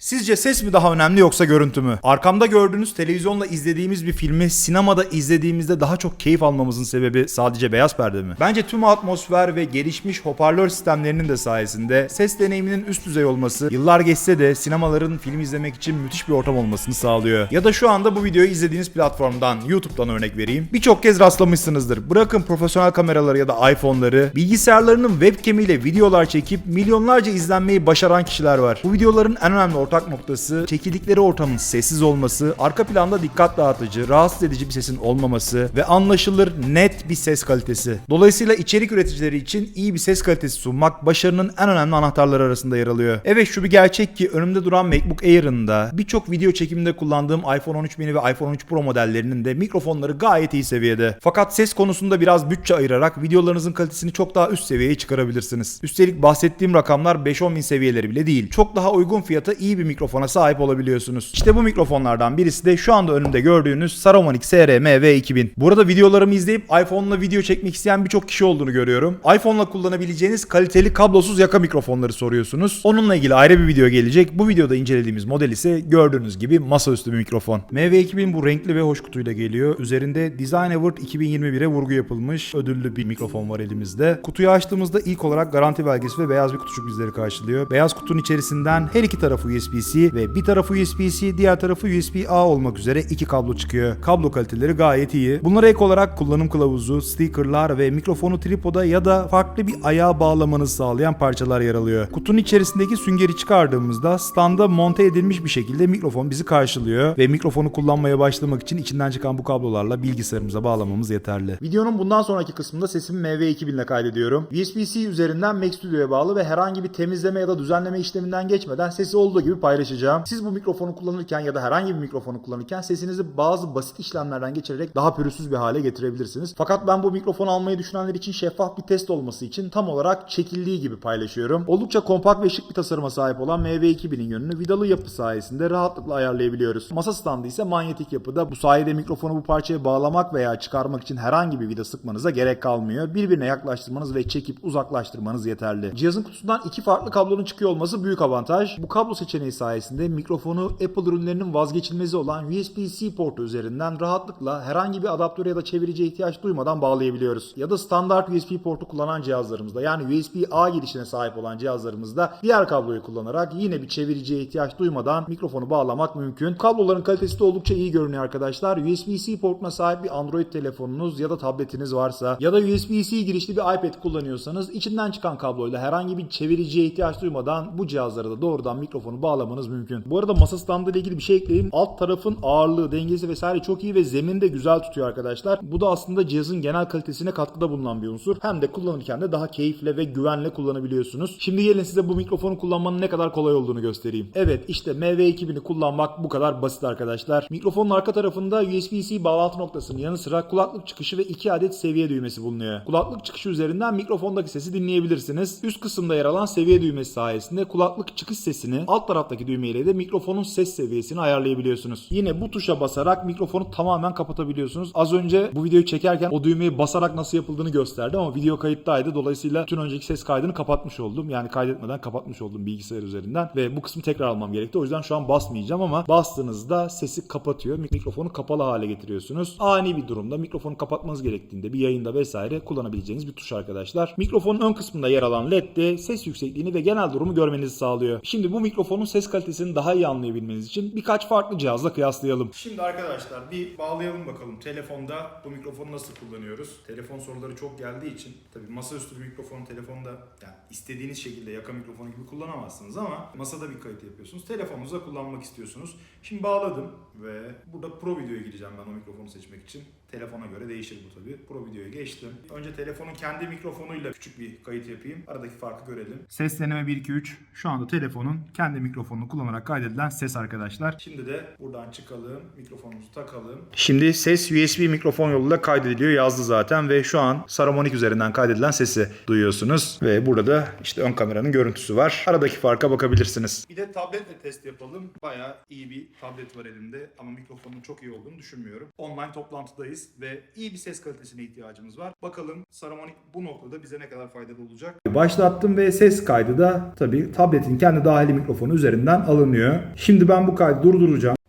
Sizce ses mi daha önemli yoksa görüntü mü? Arkamda gördüğünüz televizyonla izlediğimiz bir filmi sinemada izlediğimizde daha çok keyif almamızın sebebi sadece beyaz perde mi? Bence tüm atmosfer ve gelişmiş hoparlör sistemlerinin de sayesinde ses deneyiminin üst düzey olması yıllar geçse de sinemaların film izlemek için müthiş bir ortam olmasını sağlıyor. Ya da şu anda bu videoyu izlediğiniz platformdan, YouTube'dan örnek vereyim. Birçok kez rastlamışsınızdır. Bırakın profesyonel kameraları ya da iPhone'ları, bilgisayarlarının webcamiyle videolar çekip milyonlarca izlenmeyi başaran kişiler var. Bu videoların en önemli ortak noktası çekildikleri ortamın sessiz olması, arka planda dikkat dağıtıcı, rahatsız edici bir sesin olmaması ve anlaşılır net bir ses kalitesi. Dolayısıyla içerik üreticileri için iyi bir ses kalitesi sunmak başarının en önemli anahtarları arasında yer alıyor. Evet şu bir gerçek ki önümde duran MacBook Air'ın da birçok video çekiminde kullandığım iPhone 13 mini ve iPhone 13 Pro modellerinin de mikrofonları gayet iyi seviyede. Fakat ses konusunda biraz bütçe ayırarak videolarınızın kalitesini çok daha üst seviyeye çıkarabilirsiniz. Üstelik bahsettiğim rakamlar 5-10 bin seviyeleri bile değil. Çok daha uygun fiyata iyi bir mikrofona sahip olabiliyorsunuz. İşte bu mikrofonlardan birisi de şu anda önümde gördüğünüz Saramonic SRM V2000. Burada videolarımı izleyip iPhone'la video çekmek isteyen birçok kişi olduğunu görüyorum. iPhone'la kullanabileceğiniz kaliteli kablosuz yaka mikrofonları soruyorsunuz. Onunla ilgili ayrı bir video gelecek. Bu videoda incelediğimiz model ise gördüğünüz gibi masaüstü bir mikrofon. MV2000 bu renkli ve hoş kutuyla geliyor. Üzerinde Design Award 2021'e vurgu yapılmış ödüllü bir mikrofon var elimizde. Kutuyu açtığımızda ilk olarak garanti belgesi ve beyaz bir kutucuk bizleri karşılıyor. Beyaz kutunun içerisinden her iki tarafı USB-C ve bir tarafı USB-C, diğer tarafı USB-A olmak üzere iki kablo çıkıyor. Kablo kaliteleri gayet iyi. Bunlara ek olarak kullanım kılavuzu, stickerlar ve mikrofonu tripoda ya da farklı bir ayağa bağlamanızı sağlayan parçalar yer alıyor. Kutunun içerisindeki süngeri çıkardığımızda standa monte edilmiş bir şekilde mikrofon bizi karşılıyor ve mikrofonu kullanmaya başlamak için içinden çıkan bu kablolarla bilgisayarımıza bağlamamız yeterli. Videonun bundan sonraki kısmında sesimi MV2000 ile kaydediyorum. USB-C üzerinden Mac Studio'ya bağlı ve herhangi bir temizleme ya da düzenleme işleminden geçmeden sesi olduğu gibi paylaşacağım. Siz bu mikrofonu kullanırken ya da herhangi bir mikrofonu kullanırken sesinizi bazı basit işlemlerden geçirerek daha pürüzsüz bir hale getirebilirsiniz. Fakat ben bu mikrofon almayı düşünenler için şeffaf bir test olması için tam olarak çekildiği gibi paylaşıyorum. Oldukça kompakt ve şık bir tasarıma sahip olan MV2000'in yönünü vidalı yapı sayesinde rahatlıkla ayarlayabiliyoruz. Masa standı ise manyetik yapıda. Bu sayede mikrofonu bu parçaya bağlamak veya çıkarmak için herhangi bir vida sıkmanıza gerek kalmıyor. Birbirine yaklaştırmanız ve çekip uzaklaştırmanız yeterli. Cihazın kutusundan iki farklı kablonun çıkıyor olması büyük avantaj. Bu kablo seçeneği sayesinde mikrofonu Apple ürünlerinin vazgeçilmezi olan USB-C portu üzerinden rahatlıkla herhangi bir adaptöre ya da çeviriciye ihtiyaç duymadan bağlayabiliyoruz. Ya da standart USB portu kullanan cihazlarımızda yani USB-A girişine sahip olan cihazlarımızda diğer kabloyu kullanarak yine bir çeviriciye ihtiyaç duymadan mikrofonu bağlamak mümkün. Kabloların kalitesi de oldukça iyi görünüyor arkadaşlar. USB-C portuna sahip bir Android telefonunuz ya da tabletiniz varsa ya da USB-C girişli bir iPad kullanıyorsanız içinden çıkan kabloyla herhangi bir çeviriciye ihtiyaç duymadan bu cihazlara da doğrudan mikrofonu bağlamanız mümkün. Bu arada masa standı ile ilgili bir şey ekleyeyim. Alt tarafın ağırlığı, dengesi vesaire çok iyi ve zemin de güzel tutuyor arkadaşlar. Bu da aslında cihazın genel kalitesine katkıda bulunan bir unsur. Hem de kullanırken de daha keyifle ve güvenle kullanabiliyorsunuz. Şimdi gelin size bu mikrofonu kullanmanın ne kadar kolay olduğunu göstereyim. Evet işte MV2000'i kullanmak bu kadar basit arkadaşlar. Mikrofonun arka tarafında USB-C bağlantı noktasının yanı sıra kulaklık çıkışı ve 2 adet seviye düğmesi bulunuyor. Kulaklık çıkışı üzerinden mikrofondaki sesi dinleyebilirsiniz. Üst kısımda yer alan seviye düğmesi sayesinde kulaklık çıkış sesini alt taraftaki düğmeyle de mikrofonun ses seviyesini ayarlayabiliyorsunuz. Yine bu tuşa basarak mikrofonu tamamen kapatabiliyorsunuz. Az önce bu videoyu çekerken o düğmeyi basarak nasıl yapıldığını gösterdim ama video kayıttaydı. Dolayısıyla tüm önceki ses kaydını kapatmış oldum. Yani kaydetmeden kapatmış oldum bilgisayar üzerinden ve bu kısmı tekrar almam gerekti. O yüzden şu an basmayacağım ama bastığınızda sesi kapatıyor. Mik- Mikrofonu kapalı hale getiriyorsunuz. Ani bir durumda mikrofonu kapatmanız gerektiğinde bir yayında vesaire kullanabileceğiniz bir tuş arkadaşlar. Mikrofonun ön kısmında yer alan LED de ses yüksekliğini ve genel durumu görmenizi sağlıyor. Şimdi bu mikrofonun ses kalitesini daha iyi anlayabilmeniz için birkaç farklı cihazla kıyaslayalım. Şimdi arkadaşlar bir bağlayalım bakalım. Telefonda bu mikrofonu nasıl kullanıyoruz? Telefon soruları çok geldiği için tabii masaüstü bir mikrofonu telefonda yani istediğiniz şekilde yaka mikrofonu gibi kullanamazsınız ama masada bir kayıt yapıyorsunuz. Telefonunuzda kullanmak istiyorsunuz. Şimdi bağladım ve burada Pro videoya gireceğim ben o mikrofonu seçmek için. Telefona göre değişir bu tabii. Pro videoya geçtim. Önce telefonun kendi mikrofonuyla küçük bir kayıt yapayım. Aradaki farkı görelim. Ses deneme 1 2 3. Şu anda telefonun kendi mikrofonunu kullanarak kaydedilen ses arkadaşlar. Şimdi de buradan çıkalım. Mikrofonumuzu takalım. Şimdi ses USB mikrofon yoluyla kaydediliyor yazdı zaten ve şu an Saramonic üzerinden kaydedilen sesi duyuyorsunuz. Ve burada da işte ön kameranın görüntüsü var. Aradaki farka bakabilirsiniz. Bir de tabletle test yapalım. Bayağı iyi bir tablet var elimde ama mikrofonun çok iyi olduğunu düşünmüyorum. Online toplantıdayız. Noktadayız ve iyi bir ses kalitesine ihtiyacımız var. Bakalım Saramonic bu noktada bize ne kadar faydalı olacak. Başlattım ve ses kaydı da tabii tabletin kendi dahili mikrofonu üzerinden alınıyor. Şimdi ben bu kaydı durduracağım.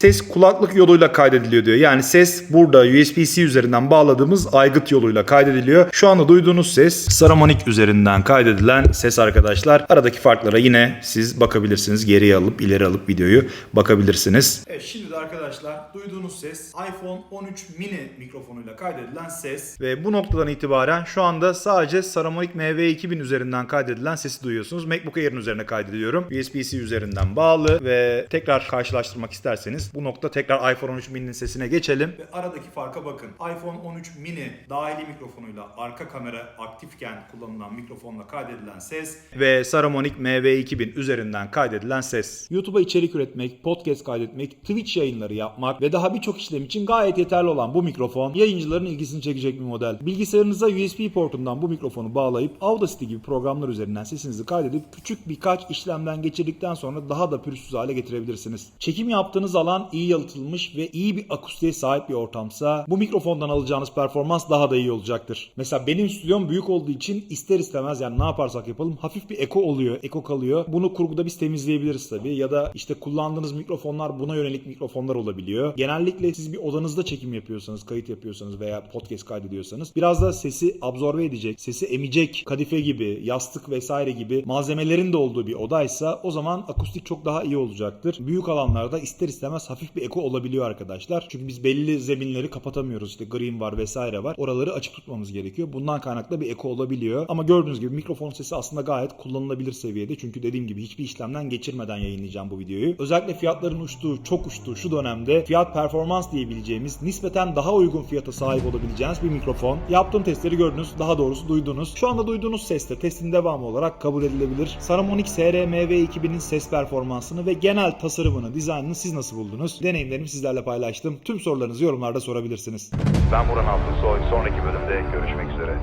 Ses kulaklık yoluyla kaydediliyor diyor. Yani ses burada USB-C üzerinden bağladığımız aygıt yoluyla kaydediliyor. Şu anda duyduğunuz ses Saramonic üzerinden kaydedilen ses arkadaşlar. Aradaki farklara yine siz bakabilirsiniz. Geriye alıp ileri alıp videoyu bakabilirsiniz. Evet şimdi de arkadaşlar duyduğunuz ses iPhone 13 mini mikrofonuyla kaydedilen ses. Ve bu noktadan itibaren şu anda sadece Saramonic MV2000 üzerinden kaydedilen sesi duyuyorsunuz. MacBook Air'in üzerine kaydediyorum. USB-C üzerinden bağlı ve tekrar karşılaştırmak isterseniz bu nokta tekrar iPhone 13 mini'nin sesine geçelim. Ve aradaki farka bakın. iPhone 13 mini dahili mikrofonuyla arka kamera aktifken kullanılan mikrofonla kaydedilen ses ve Saramonic MV2000 üzerinden kaydedilen ses. YouTube'a içerik üretmek, podcast kaydetmek, Twitch yayınları yapmak ve daha birçok işlem için gayet yeterli olan bu mikrofon yayıncıların ilgisini çekecek bir model. Bilgisayarınıza USB portundan bu mikrofonu bağlayıp Audacity gibi programlar üzerinden sesinizi kaydedip küçük birkaç işlemden geçirdikten sonra daha da pürüzsüz hale getirebilirsiniz. Çekim yaptığınız alan iyi yalıtılmış ve iyi bir akustiğe sahip bir ortamsa bu mikrofondan alacağınız performans daha da iyi olacaktır. Mesela benim stüdyom büyük olduğu için ister istemez yani ne yaparsak yapalım hafif bir eko oluyor, eko kalıyor. Bunu kurguda biz temizleyebiliriz tabii ya da işte kullandığınız mikrofonlar buna yönelik mikrofonlar olabiliyor. Genellikle siz bir odanızda çekim yapıyorsanız, kayıt yapıyorsanız veya podcast kaydediyorsanız biraz da sesi absorbe edecek, sesi emecek kadife gibi, yastık vesaire gibi malzemelerin de olduğu bir odaysa o zaman akustik çok daha iyi olacaktır. Büyük alanlarda ister istemez hafif bir eko olabiliyor arkadaşlar. Çünkü biz belli zeminleri kapatamıyoruz. İşte green var vesaire var. Oraları açık tutmamız gerekiyor. Bundan kaynaklı bir eko olabiliyor. Ama gördüğünüz gibi mikrofon sesi aslında gayet kullanılabilir seviyede. Çünkü dediğim gibi hiçbir işlemden geçirmeden yayınlayacağım bu videoyu. Özellikle fiyatların uçtuğu, çok uçtuğu şu dönemde fiyat performans diyebileceğimiz nispeten daha uygun fiyata sahip olabileceğiniz bir mikrofon. Yaptığım testleri gördünüz. Daha doğrusu duydunuz. Şu anda duyduğunuz ses de testin devamı olarak kabul edilebilir. Saramonic SR-MV2000'in ses performansını ve genel tasarımını, dizaynını siz nasıl buldunuz? Deneyimlerimi sizlerle paylaştım. Tüm sorularınızı yorumlarda sorabilirsiniz. Ben Burhan Altınsoy. Sonraki bölümde görüşmek üzere.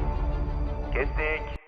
Kestik.